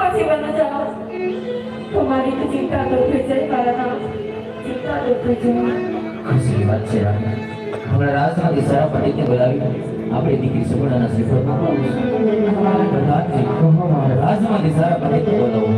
પછી બન જાઓ. તમારી તો ચિંતા દૂર થઈ જાય મારા ચિંતા દૂર થઈ જાય. ખુશીની વાત છે હમણાં રાજમાંથી સારા પંડિતને બોલાવી આપણે દીકરી સુગુણાના શ્રીફળમાં બોલાવીશું રાજમાંથી સારા પંડિતને બોલાવો.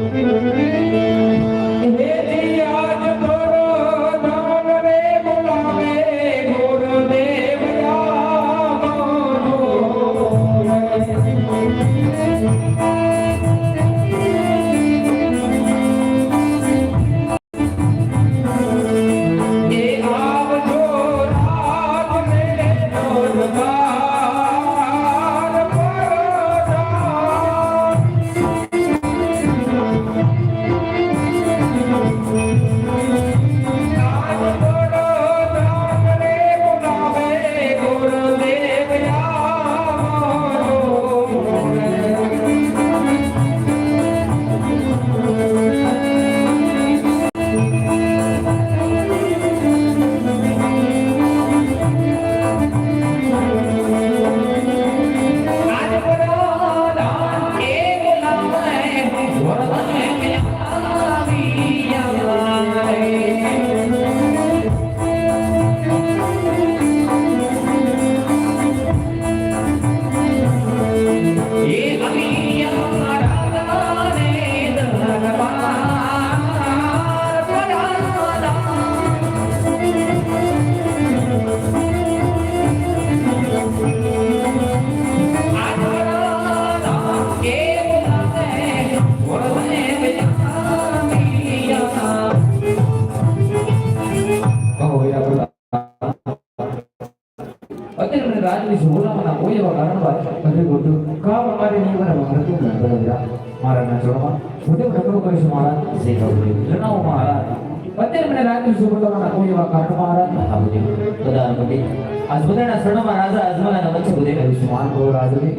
સુગુણાના કોઈ એવા કારણ મહારાજ હા બુદ્ધિ બધા પંડિત આજ બધાના શરણમાં રાજા અજમાના વચ્ચે બુદ્ધિ કરીશું માન બોલ રાજની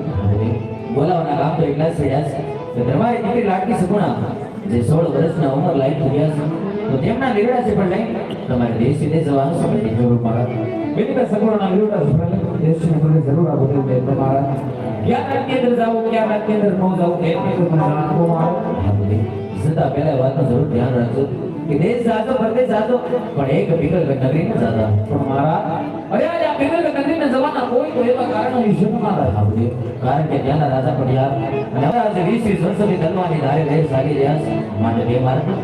બોલાવાના કામ તો એટલા જ થયા છે કે તમારી દીકરી લાડકી સગુણા જે સોળ વર્ષના ઉંમર લાયક થયા છે તો તેમના લીવડા છે પણ લઈ તમારે દેશ વિદેશ જવાનું સમય જરૂર મહારાજ મેરી સગુણા લીવડા સુપર દેશની મને જરૂર આ બધું દે તમારા ક્યાં રાત અંદર જાઓ ક્યાં રાત નો એ પણ મને જણાવો મારો આ પહેલા વાતનું જરૂર ધ્યાન રાખજો કે દેશ જાતો પરદેશ જાતો પણ એક વિકલ નગરી ન જાતા. પણ મારા અરે આજે આ બિગલ ને જવાના કોઈ તો એવા કારણો વિશે ન મારા આ બધી કારણ કે ત્યાંના રાજા પડિયાર અને હવે આજે વીસ વીસ વર્ષોથી ધનવાની ધારે દેશ ચાલી રહ્યા છે. માટે બે મારા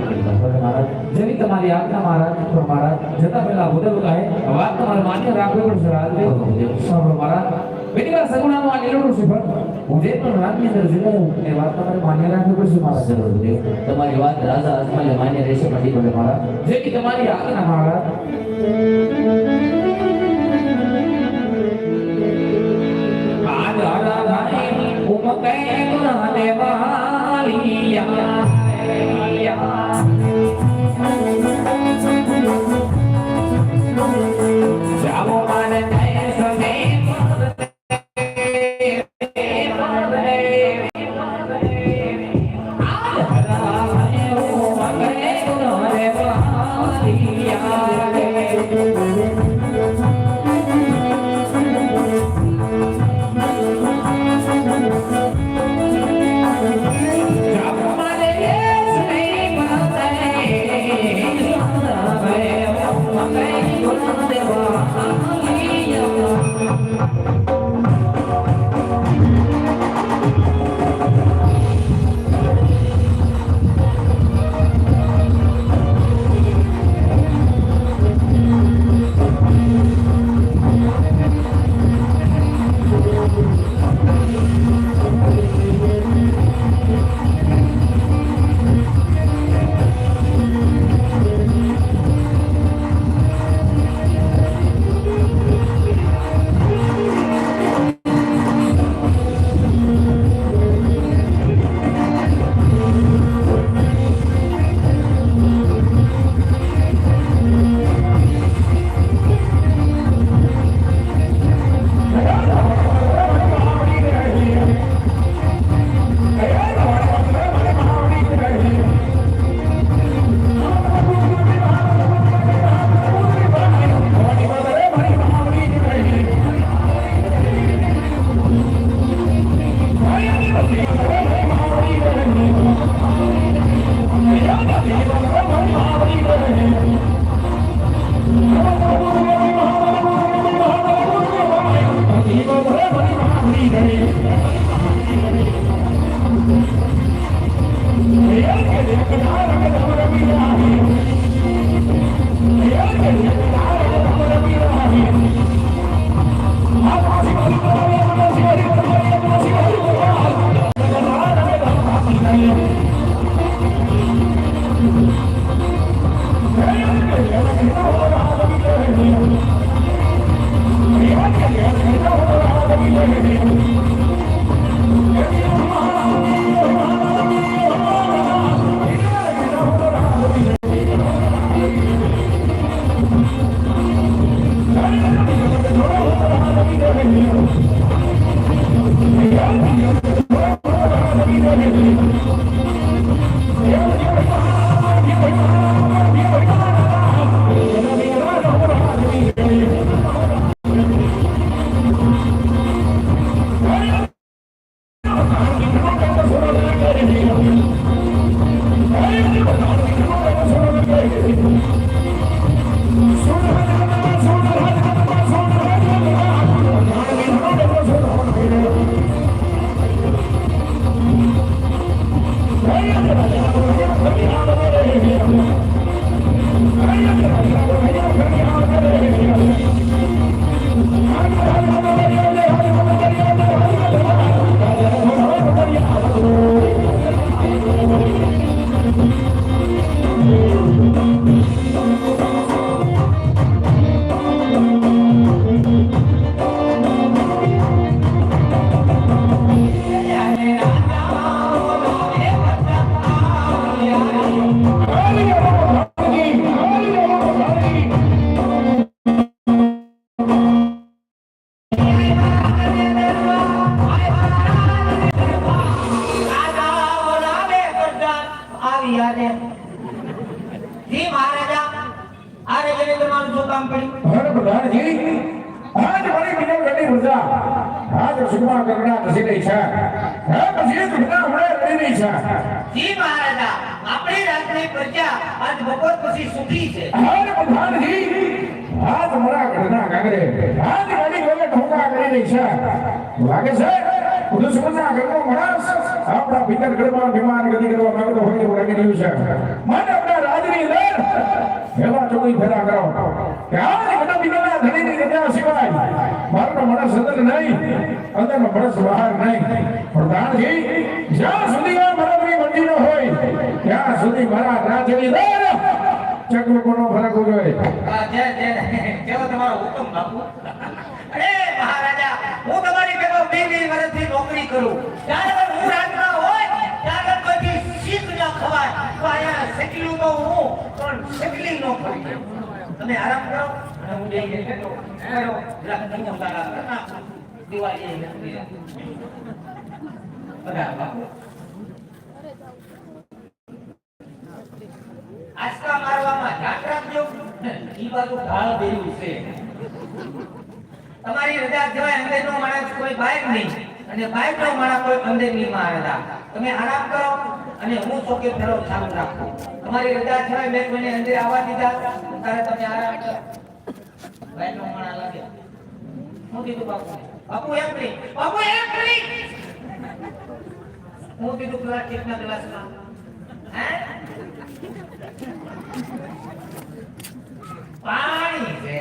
મહારાજ જેવી તમારી આજ્ઞા મહારાજ પણ મહારાજ જતા પહેલા બોલે કહે વાત તમારે માન્ય રાખવી પડશે રાજે સાંભળો મહારાજ. પેલી વાર સગુણાનું આ લીલોડું છે પણ હું જે પણ રાજની અંદર જીવું એ વાત તમારે માન્ય રાખવી પડશે મારા જરૂર છે તમારી વાત રાજા અજમાલે માન્ય રહેશે પંડિત બોલે મારા કે તમારી આજ્ઞા મારા આજ આરાધાની ઉમકે Amen. રાજની પ્રજા આજ માણસ આપણા ભીતર ઘરમાં બીમાર ગતિ કરવા માંગતો હોય અંદર માણસ અંદર નહીં બહાર નહીં. પ્રધાનજી જ્યાં સુધી આ ત્યાં સુધી મારા રાજની અંદર ચક્ર કોનો ફરક જોઈએ જય જય કેવો તમારો હુકમ, બાપુ? અરે, મહારાજા, હું તમારી પેલો બે બે વર્ષથી નોકરી કરું. ત્યારે હું રાજમાં હોય, ત્યારે પછી શીખ ન ખવાય. તો અહીંયા શેકલું તો હું, પણ શેકલી ન કરી. તમે આરામ કરો, અને હું જઈ જઈ કરો. દિવાળી બધા બાપુ. આંચકા મારવામાં ધ્યાન રાખજો. ઈ બાજુ ઢાળ દેવું છે. તમારી રજા જવાય અંદરનો માણસ કોઈ બાઇક નહીં. અને બહારનો માણસ કોઈ અંદરની મહારાજા તમે આરામ કરો અને હું સોકે ફેરો ચાલુ રાખો. તમારી રજા જવાય મેં કોઈને અંદર આવવા દીધા. ત્યારે તમે આરામ કરો. બહારનો માણસ લાગે. હું કીધું, બાપુ બાપુ એમ નહીં બાપુ એમ નહીં હું કીધું પ્લાસ્ટિકના ગ્લાસમાં. હે? પાણી છે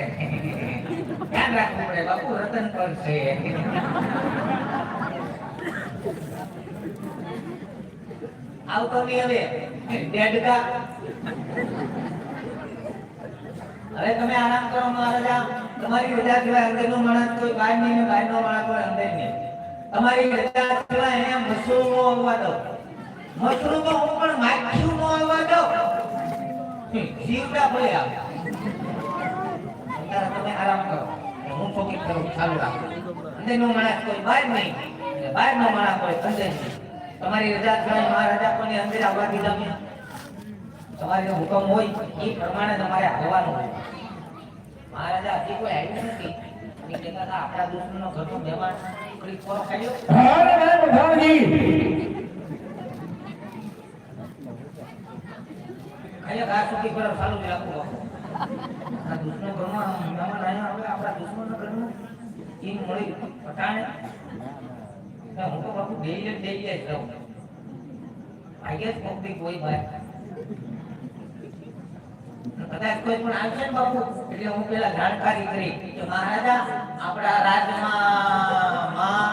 ધ્યાન રાખવું પડે બાપુ રતન પર છે આવતો નહીં હવે ડેડકા હવે તમે આરામ કરો મહારાજા તમારી રજા સિવાય અંદરનો માણસ કોઈ બહાર નહીં ને બહારનો માણસ કોઈ અંદર નહીં તમારી રજા સિવાય એને નો આવવા દો મશરૂમ હું પણ માખ્યું નો આવવા દો જીવતા ભલે આવે. તમે આરામ કરો. હું માણસ કોઈ બહાર નહીં. અને માણસ કોઈ અંદર નહીં. તમારી રજા થાય મહારાજા કોઈને અંદર આવવા દીધા મેં તમારે હુકમ હોય, એ પ્રમાણે તમારે આવવાનું હોય. મહારાજા કોઈ નથી. આપણા દુશ્મનો ઘરનો મહેમાન હરે આ સુધી પર ચાલુ જ રાખો બાપુ. આ દુશ્મન ઘરમાં મહેમાન આવ્યા હવે આપણા દુશ્મન ઘરનું ઈ મળી, પટાણે. હું તો બાપુ ડેલી ડેલી જ ભાગ્યે જ કોકની કોઈ ભાઈ કદાચ કોઈ પણ આવશે ને બાપુ, એટલે હું પેલા જાણકારી કરી કે મહારાજા, આપણા રાજમાં માં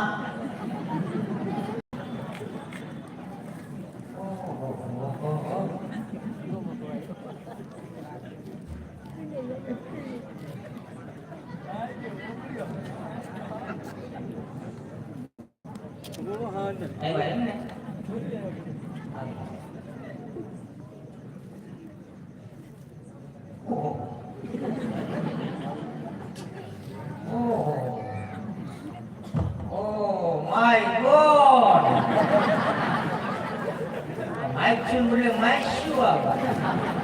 My God! My children, my Shua.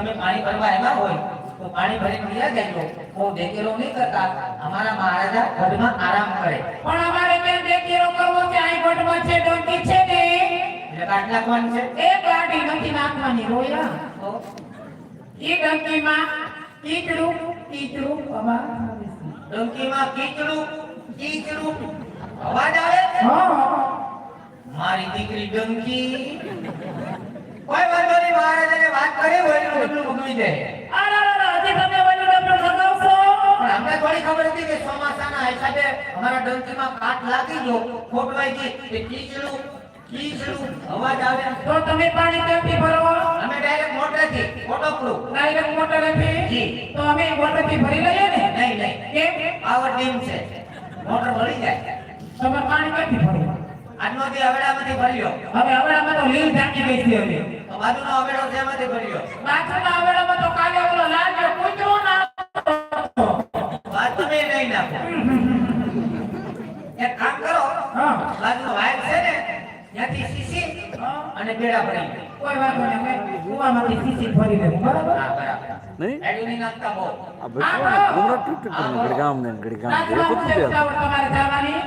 તમે પાણી ભરવા આવ્યા હોય તો પાણી ભરીને બીજા જજો. બહુ દેખેરો નહીં કરતા. અમારા મહારાજા ઘરમાં આરામ કરે. પણ અમારે મેં દેખેરો કરવો છે. આઈ ગોઠમાં છે ડોંકી છે ને એટલે કાટ નાખવાની છે? એ કાટી નથી નાખવાની રોયા. ઈ ડંકીમાં કીચડું કીચડું આવે ડંકીમાં કીચડું કીચડું અવાજ આવે હા. મારી દીકરી ડંકી કોઈ વાંધો નહીં મહારાજાને વાત કરી હોય તો ડબલું ભગવી દે. તમે ડબલું અમને થોડી ખબર હતી કે ચોમાસાના હિસાબે અમારા ડંકીમાં કાટ લાગી ગયો ખોટવાઈ ગઈ કે કીચડું કીચડું અવાજ આવે. તો તમે પાણી ક્યાંથી ભરો? અમે ડાયરેક્ટ મોટરથી ફોટો ડાયરેક્ટ મોટરેથી જી. તો અમે મોટરથી ભરી લઈએ ને? નહીં નહીં. કેમ? પાવર ડીમ છે. મોટર ભરી જાય. તમે પાણી ક્યાંથી ભરો આજનો બી અવેડામાંથી ભર્યો. હવે અવેડામાં તો લીલ ઢાંકી ગઈ છે હવે બાજુનો અવેડો છે એમાંથી ભર્યો? બાજુના અવેડામાં તો કાલે ઓલો લાગ્યો કૂતરો ના વાત તમે નહીં નાખો. એક કામ કરો. હા. બાજુનો વાયર છે ને ત્યાંથી સીસી અને બેડા ભરી કોઈ વાંધો નહીં અમે કુવામાંથી સીસી ભરી દેવું બરાબર? હા બરાબર. નહીં? એડું નાખતા બહુ. આ ભાઈ કોણ? હમણાં તૂટ તૂટ ઘડી ગામ ને ઘડી ગામ એ રાજમાં પતી જાય ઉતાવળ તમારે જવાની.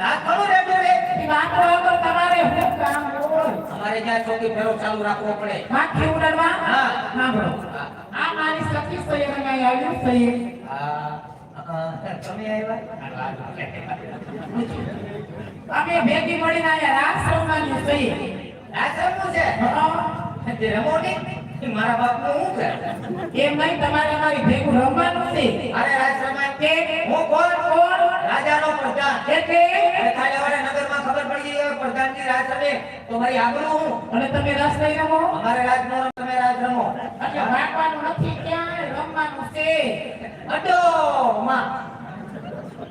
રાત થોડું રેડ્યું રે ઈ વાત વગર તમારે શું કામ અમારે જ્યાં ચોકી ફેરો ચાલુ રાખવો પડે. માખી ઉડાડવા? હા. સાંભળો આ મારી સખી સૈયદ અહીં આવ્યું સૈયદ. તમે આવ્યા? અમે ભેગી મળીને આયા રાસ રમવાની સૈયદ. છે. તે રમો નહીં. મારા બાપનું શું છે? એમ નહીં તમારે અમારી ભેગું રમવાનું છે. અરે રાજ રમાય કે હું કોણ? કોણ રાજાનો પ્રધાન. એટલે? અને નગરમાં ખબર પડી ગઈ રાજ તો મારી આબરૂ હું. અને તમે રસ લઈ રમો? અમારે રાજ નો રમ, તમે રાજ રમો. એટલે નથી ક્યાં રમવાનું છે? અડો માં.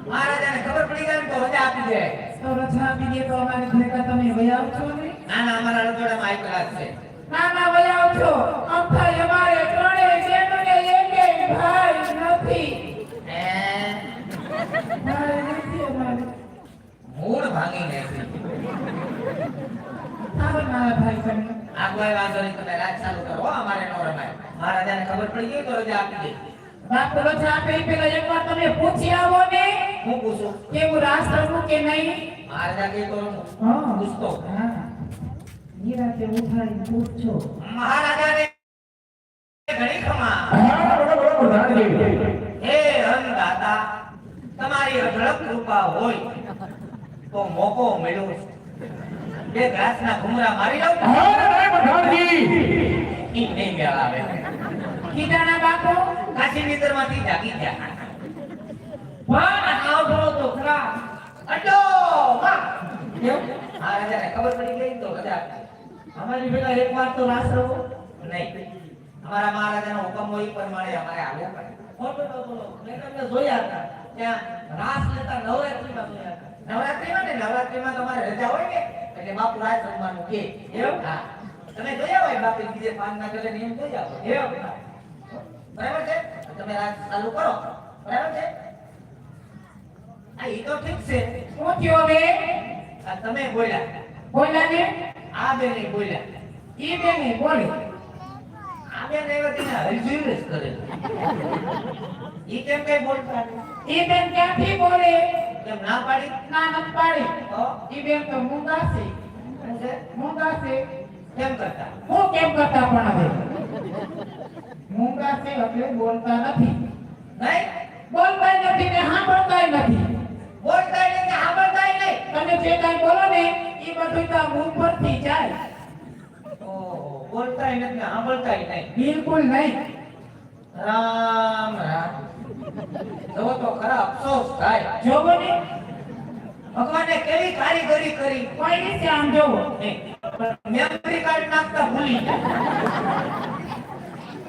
મહારાજાને ખબર પડી ગઈ ને તો રજા આપી દે. તો રજા આપી દે તો અમારી ભેગા તમે વયા છો ને? ના ના અમારા રજોડામાં હાઈ ક્લાસ છે ના ના વયા આવજો અમથાઈ અમારે ત્રણે બેનને એકેય ભાઈ નથી? ભાઈ નથી અમારે. મૂળ ભાંગી નાખી આવો મારા ભાઈ કને આ કોઈ વાંધો નહીં તમે રાજ ચાલુ કરો અમારે નો રમાય. મહારાજાને ખબર પડી ગઈ તો રજા આપી દે. આપે પેલા એકવાર તમે પૂછી આવો ને. હું પૂછું? કે હું રાસ રમું કે નહીં? મહારાજા કે તો. પૂછતો. હા. નિરાતે ઉઠાડી પૂછજો મહારાજાને ઘણી ખમા હા બોલો બોલો પ્રધાનજી હે અન્નદાતા તમારી અઢળક કૃપા હોય તો મોકો મળ્યો બે ઘાસના ઘુમરા મારી લઉં હા પ્રધાનજી ઈ નહીં મેળ આવે કીધાના કાશી નીંદરમાંથી જાગી ગયા. પણ આવડો તો ખરા. અડો માં કેમ? મહારાજાને ખબર પડી ગઈ તો આપી. અમારી બેટા એક વાર તો રાસ રહો નહીં. અમારા મહારાજાનો હુકમ હોય પ્રમાણે અમારે આવ્યા પડે. ન બોલો મેં તમને જોયા હતા. ત્યાં રાસ લેતા નવરાત્રીમાં જોયા હતા. તમે જોયા ચાલુ કરો. બરાબર છે? આ એ તો શું થયો તમે બોલ્યા. બોલ્યા આ બે નહીં બોલ્યા. એ બેને બોલી. આ બે ને એવા તેને હરજીવ જ કરે. એ કેમ કઈ બોલતા એ બેન ક્યાંથી બોલે? કેમ ના પાડી? ના ન પાડી. ઈ બેન તો મૂંગા છે મૂંગા છે કેમ કરતા? હું કેમ કરતા પણ હવે? મૂંગા છે એટલે બોલતા નથી. નહીં? બોલતા નથી ને સાંભળતા નથી. બોલતા નહીં કે સાંભળતા નહીં. તમે જે કાંઈ બોલો ને એ બધું તો મુખ પરથી જાય. ઓહો, બોલતાય નથી ને સાંભળતાય નહીં. બિલકુલ નહીં. રામ રામ. જો તો ખરા અફસોસ થાય. જોવો ને. ભગવાને કેવી કારીગરી કરી? કોઈ રીતે આમ જોવો? મેમરી કાર્ડ નાખતા ભૂલી ગયા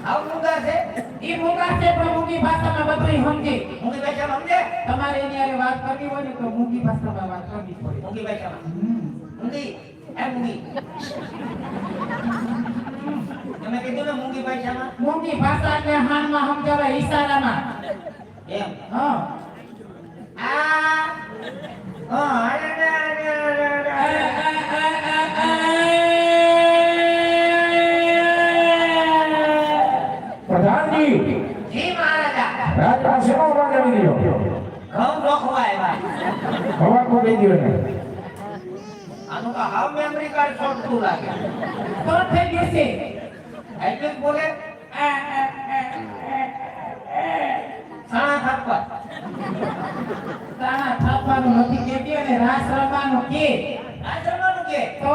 આવું મુગા છે. ઈ મુગા છે પણ ભાષા ભાષામાં બધું સમજે. મૂંગી ભાષામાં સમજે? તમારે એની આરે વાત કરવી હોય ને તો મૂંગી ભાષામાં વાત કરવી પડે. મુગી ભાષામાં મુગી એ મુગી તમે કીધું ને મૂંગી ભાષામાં મુગી ભાષા એટલે હાનમાં સમજાવે ઈશારામાં. એમ. હા. આ. હા. અરે, અરે, અરે, અરે, અરે. પ્રધાનજી જી મહારાજા રાજમાં શેનો અવાજ આવી રહ્યો ઘઉં રોકવા આવ્યા હવા દઈ દ્યો એને આનું તો હાવ મેમરી કાર્ડ છોડતું લાગે. તો થઈ જશે એટલે બોલે સાણા થાપવા. સાણા થાપવાનું નથી કેતી અને રાસ રમવાનું કે. આ રમવાનું કે. તો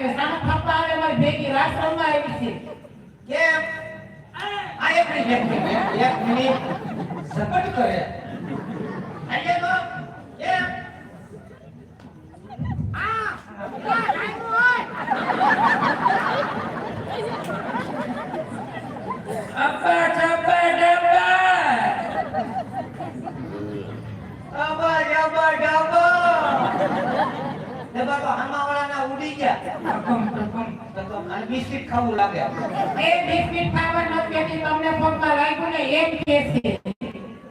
કે સાણા થાપવા આવે, મારી ભેગી રાસ રમવા આવી છે. કેમ? આ એક મિનિટ એક મિનિટ. સપટ કરે. આજે તો કેમ અબ્બા ચબ્બા ડબ્બા અબર જબર જબર ડબ્બા તો હામાવાળાના ઉડી ગયા ટકમ ટકમ તો તો આ બિસ્કિટ ખાવું લાગે એ બિસ્કિટ તમને પગમાં લાગ્યું ને કે છે.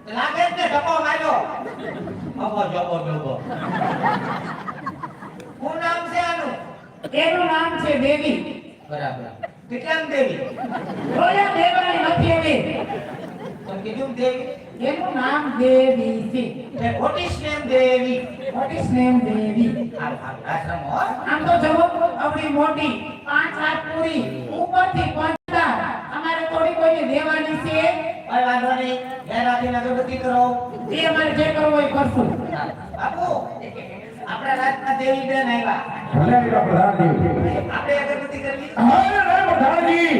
લાગે જ ને ડબ્બો માર્યો. નામ છે એનું નામ છે દેવી. બરાબર. કેટલામ દેવી? રોયા દેવાની નથી એવી. તમે કીધું દેવી? એનું નામ દેવી છે. તે ખોટી સ્નેમ દેવી? વોટ ઇઝ નેમ દેવી? હાલ હાલ આશ્રમ હો. આમ તો જવો અવળી મોટી પાંચ હાથ પૂરી ઉપરથી પંચા અમારે થોડી કોઈ દેવાની છે? કોઈ વાંધો નહીં. ઘેર અગરબત્તી કરો. એ અમારે જે કરવું હોય કરશું. બાપુ આપણા રાજના દેવી બેન આવ્યા. ભલે આવ્યા પ્રધાનજી આપણે અગરબત્તી કરવી અરે રે પ્રધાનજી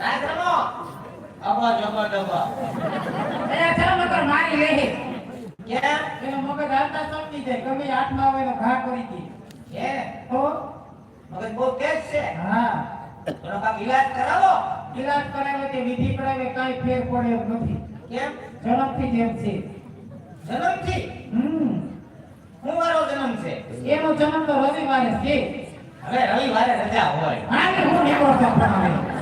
રાજ રમો અબા જબા જબા એ ચાલ મગર મારી લેહે કેમ? એનો મગજ હાલતા સમજી જાય. ગમે હાથમાં આવે એનો ઘા કરી દે. કે તો? મગજ બહુ તેજ છે. હા. એનો ઈલાજ કરાવો. ઈલાજ કરાવે કે વિધિ કરાવે કાંઈ ફેર પડે એમ નથી. કેમ? જન્મથી જેમ છે. જન્મથી? હમ. મારો જન્મ છે. એનો જન્મ તો રવિવારે છે. હવે રવિવારે રજા હોય. હા હું નીકળતો પણ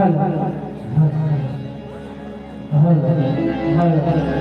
હાલ હાલ હાલ હાલ હાલ એ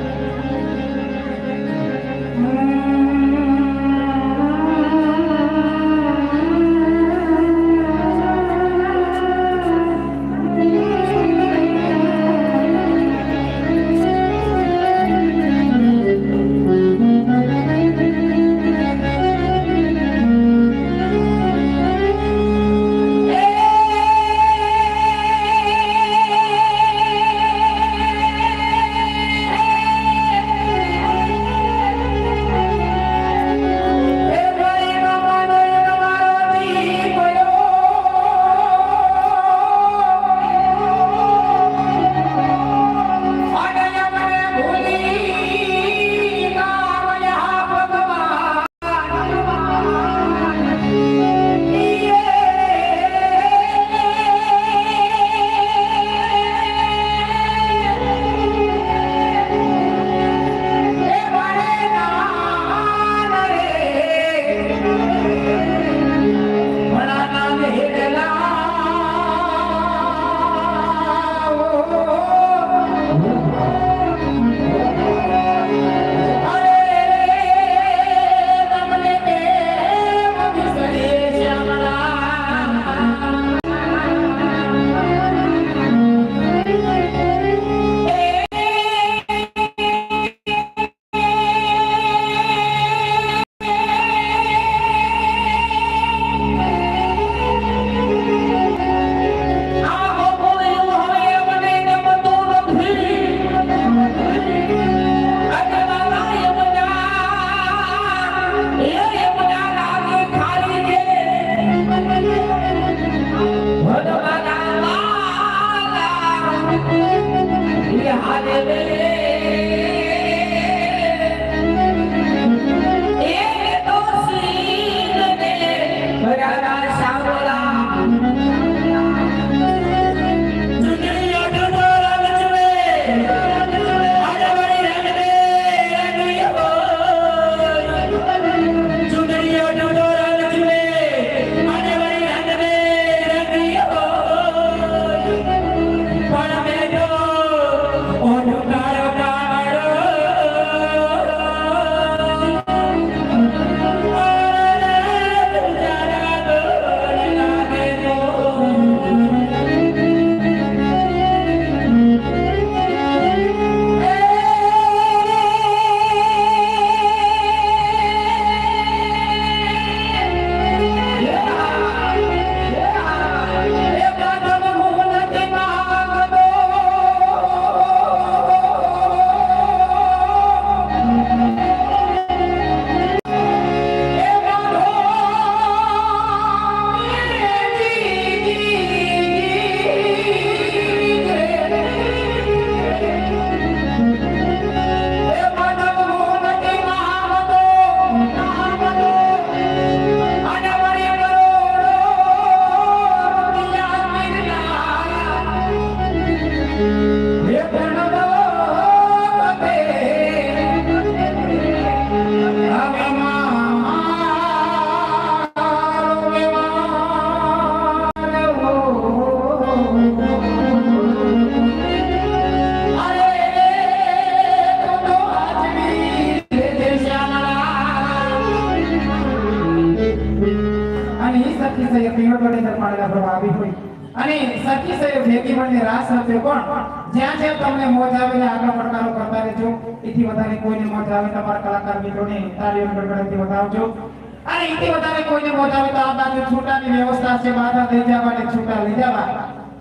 અને ઈથી વધારે કોઈને પહોંચાડે તો આ બાજુ છૂટાની વ્યવસ્થા છે બાધા થઈ જવા ને છૂટા લઈ જવા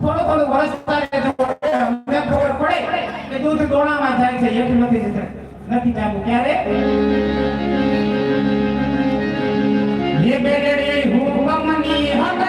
થોડું થોડું વરસતા રહેજો અમને ખબર પડે કે દૂધ ગોળામાં જાય છે એટલું નથી જતું. નથી જાવું ક્યારે? ये बेरे हुआ मनी हटना